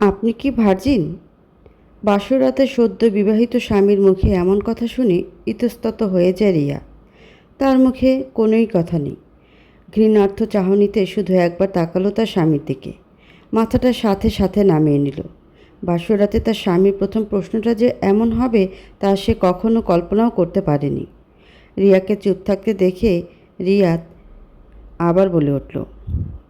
আপনি কি ভার্জিন? বাসরাতে সদ্য বিবাহিত স্বামীর মুখে এমন কথা শুনে ইতস্তত হয়ে যায় রিয়া। তার মুখে কোনোই কথা নেই। ঘৃণার্থ চাহনিতে শুধু একবার তাকালো তার স্বামীর দিকে। মাথাটা সাথে সাথে নামিয়ে নিল। বাসরাতে তার স্বামীর প্রথম প্রশ্নটা যে এমন হবে তা সে কখনো কল্পনাও করতে পারেনি। রিয়াকে চুপ থাকতে দেখে রিয়াত আবার বলে উঠল,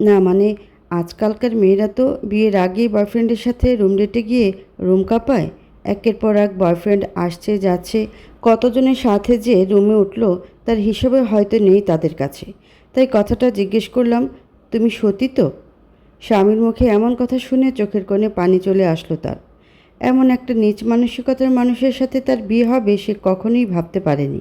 না মানে আজকালকার মেয়েরা তো বিয়ের আগেই বয়ফ্রেন্ডের সাথে রুম ডেটে গিয়ে রুম কাঁপায়। একের পর এক বয়ফ্রেন্ড আসছে, যাচ্ছে। কতজনের সাথে যে রুমে উঠল, তার হিসেবে হয়তো নেই তাদের কাছে। তাই কথাটা জিজ্ঞেস করলাম, তুমি সতী তো? স্বামীর মুখে এমন কথা শুনে চোখের কোণে পানি চলে আসলো তার। এমন একটা নিচ মানসিকতার মানুষের সাথে তার বিয়ে হবে সে কখনোই ভাবতে পারেনি।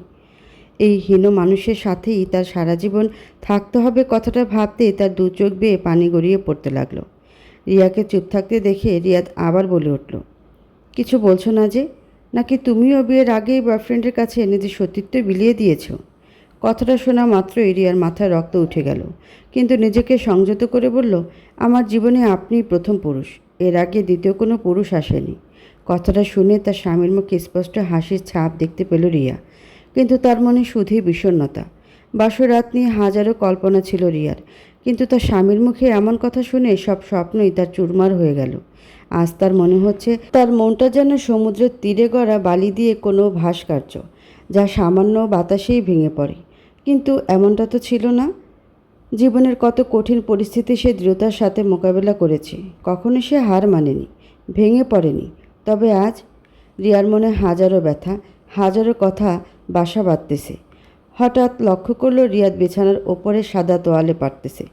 এই হীন মানুষের সাথেই তার সারা জীবন থাকতে হবে কথাটা ভাবতে তার দু চোখ বেয়ে পানি গড়িয়ে পড়তে লাগল। রিয়াকে চুপ থাকতে দেখে রিয়াদ আবার বলে উঠল, কিছু বলছো না যে? নাকি তুমিও বিয়ের আগেই বয়ফ্রেন্ডের কাছে নিজের সতীত্ব বিলিয়ে দিয়েছ? কথাটা শোনা মাত্রই রিয়ার মাথায় রক্ত উঠে গেল, কিন্তু নিজেকে সংযত করে বলল, আমার জীবনে আপনিই প্রথম পুরুষ, এর আগে দ্বিতীয় কোনো পুরুষ আসেনি। কথাটা শুনে তার স্বামীর মুখে স্পষ্ট হাসির ছাপ দেখতে পেল রিয়া। কিন্তু তার মনে শুধুই বিষণ্ণতা। বাসরাত নিয়ে হাজারো কল্পনা ছিল রিয়ার, কিন্তু তার স্বামীর মুখে এমন কথা শুনে সব স্বপ্নই তার চুরমার হয়ে গেল। আজ তার মনে হচ্ছে তার মনটা যেন সমুদ্রের তীরে গড়া বালি দিয়ে কোনো ভাস্কর্য, যা সামান্য বাতাসেই ভেঙে পড়ে। কিন্তু এমনটা তো ছিল না। জীবনের কত কঠিন পরিস্থিতি সে দৃঢ়তার সাথে মোকাবেলা করেছে, কখনো সে হার মানেনি, ভেঙে পড়েনি। তবে আজ রিয়ার মনে হাজারো ব্যথা, হাজারো কথা বাসা বাঁধতেছে। হঠাৎ লক্ষ্য করল রিয়াদ বিছানার ওপরে সাদা তোয়ালে পারতেছে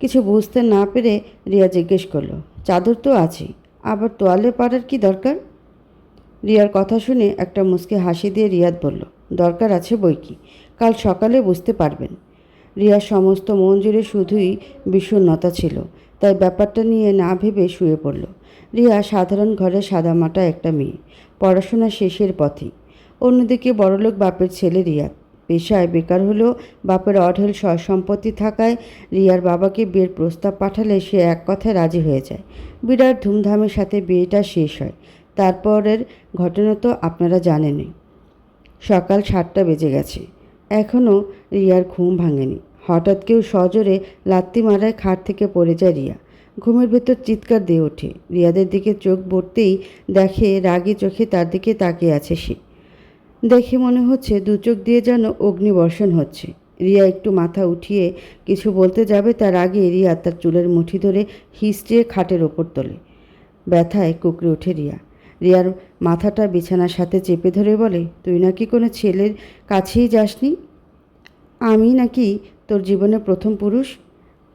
কিছু বুঝতে না পেরে রিয়া জিজ্ঞেস করল, চাদর তো আছে আবার তোয়ালে পাড়ার কি দরকার? রিয়ার কথা শুনে একটা মুসকে হাসি দিয়ে রিয়াদ বলল, দরকার আছে বই কি? কাল সকালে বুঝতে পারবেন। রিয়ার সমস্ত মন জুড়ে শুধুই বিষণ্ণতা ছিল, তাই ব্যাপারটা নিয়ে না ভেবে শুয়ে পড়ল। রিয়া সাধারণ ঘরে সাদামাটা একটা মেয়ে, পড়াশোনা শেষের পথে অন্যদিকে বড়লোক বাপের ছেলে রিয়া। পেশায় বেকার হলেও বাপের অঢেল সম্পত্তি থাকায় রিয়ার বাবাকে বিয়ের প্রস্তাব পাঠালে সে এক কথায় রাজি হয়ে যায়। বিরাট ধুমধামের সাথে বিয়েটা শেষ হয়। তারপরের ঘটনা তো আপনারা জানেনই। সকাল সাতটা বেজে গেছে। এখনও রিয়ার ঘুম ভাঙেনি। হঠাৎ কেউ সজোরে লাত্তি মারায় খাট থেকে পড়ে যায় রিয়া। ঘুমের ভেতর চিৎকার দিয়ে ওঠে। রিয়াদের দিকে চোখ পড়তেই দেখে রাগী চোখে তার দিকে তাকিয়ে আছে সে। দেখে মনে হচ্ছে দু চোখ দিয়ে যেন অগ্নিবর্ষণ হচ্ছে। রিয়া একটু মাথা উঠিয়ে কিছু বলতে যাবে তার আগে রিয়া তার চুলের মুঠি ধরে হিস্ট্রিয়ে খাটের ওপর তোলে। ব্যথায় কুকড়ে ওঠে রিয়া। রিয়ার মাথাটা বিছানার সাথে চেপে ধরে বলে, তুই নাকি কোনো ছেলের কাছেই যাসনি? আমি নাকি তোর জীবনে প্রথম পুরুষ।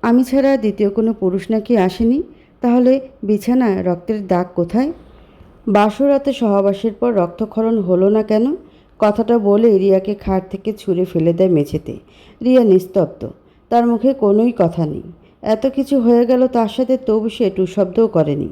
আমি ছাড়া দ্বিতীয় কোনো পুরুষ নাকি আসেনি? তাহলে বিছানা রক্তের দাগ কোথায়? বাসরাতে সহবাসের পর রক্তক্ষরণ হলো না কেন? কথাটা বলে রিয়াকে খাট থেকে ছুঁড়ে ফেলে দেয় মেঝেতে। রিয়া নিস্তব্ধ। তার মুখে কোনোই কথা নেই। এত কিছু হয়ে গেল তার সাথে তবু সে টু শব্দও করেনি।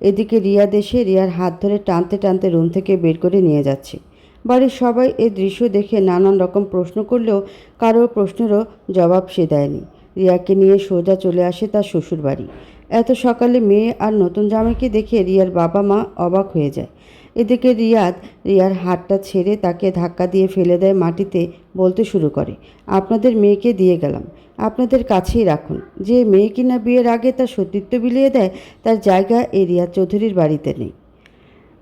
এদিকে রিয়া দেশে রিয়ার হাত ধরে টানতে টানতে রুম থেকে বের করে নিয়ে যাচ্ছে। বাড়ির সবাই এই দৃশ্য দেখে নানান রকম প্রশ্ন করলেও কারোর প্রশ্নেরও জবাব সে দেয়নি। রিয়াকে নিয়ে সোজা চলে আসে তার শ্বশুর বাড়ি এত সকালে মেয়ে আর নতুন জামাইকে দেখে রিয়ার বাবা মা অবাক হয়ে যায়। এদিকে রিয়াদ, রিয়ার হাতটা ছেড়ে তাকে ধাক্কা দিয়ে ফেলে দেয় মাটিতে বলতে শুরু করে, আপনাদের মেয়েকে দিয়ে গেলাম। আপনাদের কাছেই রাখুন। যে মেয়ে কিনা বিয়ের আগে তার সতীত্ব বিলিয়ে দেয়, তার জায়গা এই রিয়া চৌধুরীর বাড়িতে নেই।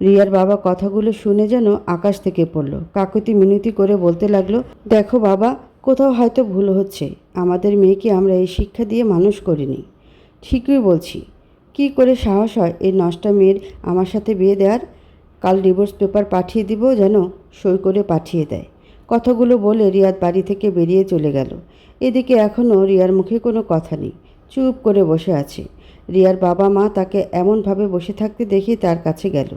রিয়ার বাবা কথাগুলো শুনে যেন আকাশ থেকে পড়ল। কাকুতি মিনতি করে বলতে লাগল, দেখো বাবা, কোথাও হয়তো ভুল হচ্ছে। আমাদের মেয়েকে আমরা এই শিক্ষা দিয়ে মানুষ করিনি। ঠিকই বলছি। কি করে সাহস হয় এই নষ্টা মেয়ের আমার সাথে বিয়ে দেওয়ার কাল ডিভোর্স পেপার পাঠিয়ে দিব যেন সই করে পাঠিয়ে দেয়। কথাগুলো বলে রিয়াদ বাড়ি থেকে বেরিয়ে চলে গেল। এদিকে এখনও রিয়ার মুখে কোনো কথা নেই। চুপ করে বসে আছে। রিয়ার বাবা মা তাকে এমনভাবে বসে থাকতে দেখি তার কাছে গেল।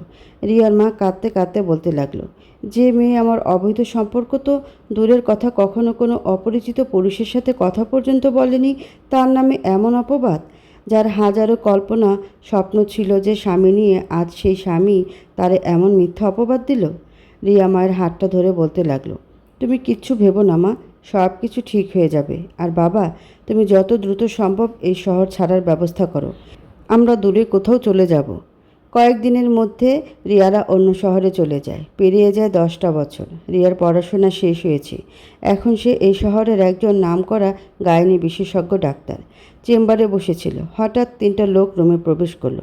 রিয়ার মা কাঁদতে কাঁদতে বলতে লাগল, যে মেয়ে আমার অবৈধ সম্পর্ক তো দূরের কথা কখনো কোনো অপরিচিত পুরুষের সাথে কথা পর্যন্ত বলেনি, তার নামে এমন অপবাদ? যার হাজারো কল্পনা স্বপ্ন ছিল যে স্বামী নিয়ে আজ সেই স্বামী তারে এমন মিথ্যা অপবাদ দিল? রিয়া মায়ের হাতটা ধরে বলতে লাগল, তুমি কিচ্ছু ভেবো না মা সব কিছু ঠিক হয়ে যাবে। আর বাবা, তুমি যত দ্রুত সম্ভব এই শহর ছাড়ার ব্যবস্থা করো। আমরা দূরে কোথাও চলে যাব। কয়েকদিনের মধ্যে রিয়ারা অন্য শহরে চলে যায়। পেরিয়ে যায় দশটা বছর। রিয়ার পড়াশোনা শেষ হয়েছে। এখন সে এই শহরের একজন নামকরা গাইনি বিশেষজ্ঞ ডাক্তার। চেম্বারে বসেছিল। হঠাৎ তিনটা লোক রুমে প্রবেশ করল।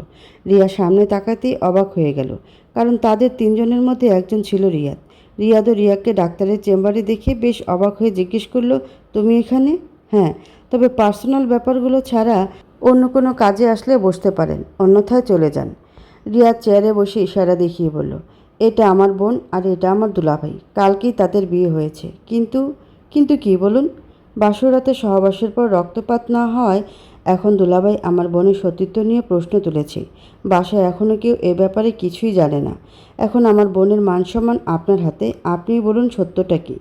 রিয়া সামনে তাকাতেই অবাক হয়ে গেল, কারণ তাদের তিনজনের মধ্যে একজন ছিল রিয়াদ। রিয়াদও রিয়াকে ডাক্তারের চেম্বারে দেখে বেশ অবাক হয়ে জিজ্ঞেস করল, তুমি এখানে? হ্যাঁ তবে পার্সোনাল ব্যাপারগুলো ছাড়া অন্য কোনো কাজে আসলে বসতে পারেন, অন্যথায় চলে যান। রিয়াদ চেয়ারে বসে ইশারা দেখিয়ে বলল, এটা আমার বোন আর এটা আমার দুলাভাই, কালকেই তাদের বিয়ে হয়েছে। কিন্তু কিন্তু কি বলুন? বাসরাতে সহবাসের পর রক্তপাত না হয়, এখন দুলাভাই আমার বোনের সতীত্ব নিয়ে প্রশ্ন তুলেছে। বাসায় এখনও কেউ এ ব্যাপারে কিছুই জানে না। এখন আমার বোনের মান সম্মান আপনার হাতে, আপনিই বলুন সত্যটা কী?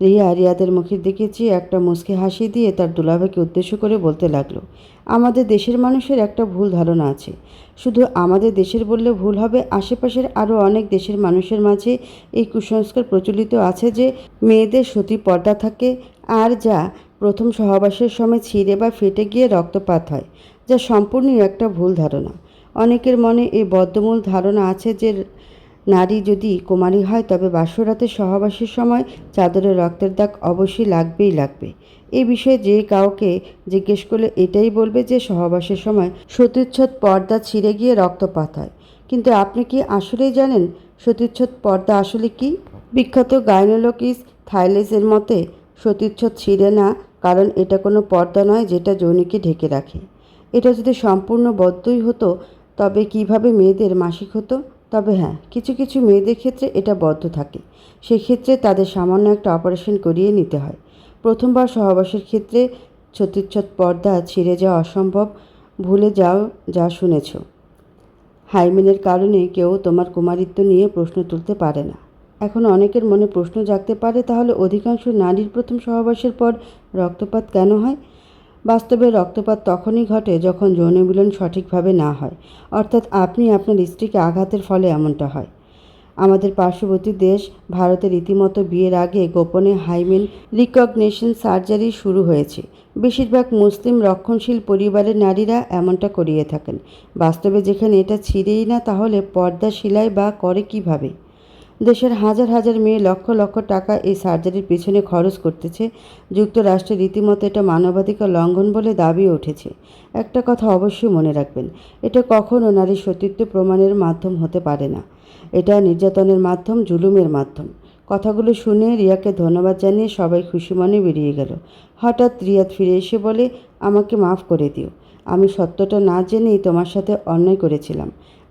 রিয়া রিয়াদের মুখের দিকে চেয়ে একটা মুচকি হাসি দিয়ে তার দুলাভাইকে উদ্দেশ্য করে বলতে লাগল, আমাদের দেশের মানুষের একটা ভুল ধারণা আছে। শুধু আমাদের দেশের বললে ভুল হবে, আশেপাশের আরও অনেক দেশের মানুষের মাঝে এই কুসংস্কার প্রচলিত আছে যে মেয়েদের সতী পর্দা থাকে আর যা প্রথম সহবাসের সময় ছিঁড়ে বা ফেটে গিয়ে রক্তপাত হয়, যা সম্পূর্ণই একটা ভুল ধারণা। অনেকের মনে এই বদ্ধমূল ধারণা আছে যে নারী যদি কুমারী হয়, তবে বাসরাতে সহবাসের সময় চাদরে রক্তের দাগ অবশ্যই লাগবেই লাগবে। এ বিষয়ে যে কাউকে জিজ্ঞেস করলে এটাই বলবে যে, সহবাসের সময় সতীচ্ছদ পর্দা ছিঁড়ে গিয়ে রক্তপাত হয় কিন্তু আপনি কি আসলেই জানেন সতীচ্ছদ পর্দা আসলে কি? বিখ্যাত গাইনোলকিস থাইলেসের মতে সতীচ্ছদ ছিঁড়ে না, কারণ এটা কোনো পর্দা নয় যেটা যৌনিকে ঢেকে রাখে। এটা যদি সম্পূর্ণ বদ্ধই হতো, তবে কীভাবে মেয়েদের মাসিক হতো? তবে হ্যাঁ কিছু কিছু মেয়েদের ক্ষেত্রে এটা বদ্ধ থাকে। সেক্ষেত্রে তাদের সামান্য একটা অপারেশন করিয়ে নিতে হয়। প্রথমবার সহবাসের ক্ষেত্রে ছত্রিচ্ছদ পর্দা ছিঁড়ে যাওয়া অসম্ভব। ভুলে যাও যা শুনেছ। হাইমেনের কারণে কেউ তোমার কুমারিত্ব নিয়ে প্রশ্ন তুলতে পারে না। এখন অনেকের মনে প্রশ্ন জাগতে পারে, তাহলে অধিকাংশ নারীর প্রথম সহবাসের পর রক্তপাত কেন হয়? বাস্তবে রক্তপাত তখনই ঘটে যখন যৌন মিলন সঠিকভাবে না হয়, অর্থাৎ আপনি আপনার স্ত্রীকে আঘাতের ফলে এমনটা হয়। আমাদের পার্শ্ববর্তী দেশ ভারতের রীতিমতো বিয়ের আগে গোপনে হাইমেন রিকগনেশন সার্জারি শুরু হয়েছে। বেশিরভাগ মুসলিম রক্ষণশীল পরিবারের নারীরা এমনটা করিয়ে থাকেন। বাস্তবে যেখানে এটা ছিঁড়েই না, তাহলে পর্দা, সেলাই বা করে কীভাবে? দেশের হাজার হাজার মেয়ে লক্ষ লক্ষ টাকা এই সার্জারির পিছনে খরচ করতেছে। যুক্তরাষ্ট্রে রীতিমতো এটা মানবাধিকার লঙ্ঘন বলে দাবি উঠেছে। একটা কথা অবশ্যই মনে রাখবেন, এটা কখনও নারীর সতীত্ব প্রমাণের মাধ্যম হতে পারে না। এটা নির্যাতনের মাধ্যম, জুলুমের মাধ্যম। কথাগুলো শুনে রিয়াকে ধন্যবাদ জানিয়ে সবাই খুশি মনে বেরিয়ে গেল। হঠাৎ রিয়াদ ফিরে এসে বলে, আমাকে মাফ করে দিও। আমি সত্যটা না জেনেই তোমার সাথে অন্যায় করেছিলাম।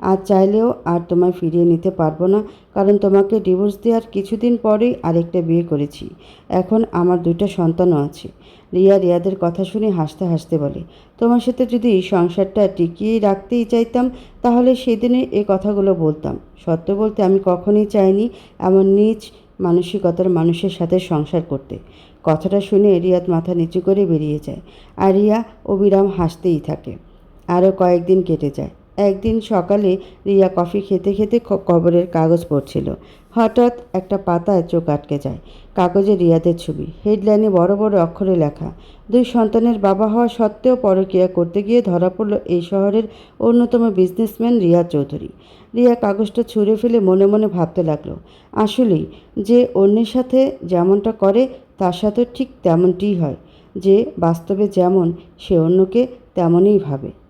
আর চাইলেও আর তোমায় ফিরিয়ে নিতে পারব না, কারণ তোমাকে ডিভোর্স দেওয়ার কিছুদিন পরেই আরেকটা বিয়ে করেছি। এখন আমার দুইটা সন্তানও আছে। রিয়া রিয়াদের কথা শুনে হাসতে হাসতে বলে, তোমার সাথে যদি এই সংসারটা টিকিয়ে রাখতেই চাইতাম, তাহলে সেদিনে এ কথাগুলো বলতাম। সত্য বলতে আমি কখনই চাইনি এমন নিজ মানসিকতার মানুষের সাথে সংসার করতে। কথাটা শুনে রিয়াদ মাথা নিচু করে বেরিয়ে যায়। আর রিয়া অবিরাম হাসতেই থাকে। আরও কয়েকদিন কেটে যায়। একদিন সকালে রিয়া কফি খেতে খেতে খবরের কাগজ পড়ছিল। হঠাৎ একটা পাতায় চোখ আটকে যায়। কাগজে রিয়াদের ছবি। হেডলাইনে বড় বড় অক্ষরে লেখা, দুই সন্তানের বাবা হওয়া সত্ত্বেও পরকীয়া করতে গিয়ে ধরা পড়ল এই শহরের অন্যতম বিজনেসম্যান রিয়া চৌধুরী। রিয়া কাগজটা ছুঁড়ে ফেলে মনে মনে ভাবতে লাগল, আসলেই যে অন্যের সাথে যেমনটা করে, তার সাথে ঠিক তেমনটিই হয়। যে বাস্তবে যেমন, সে অন্যকে তেমনই ভাবে।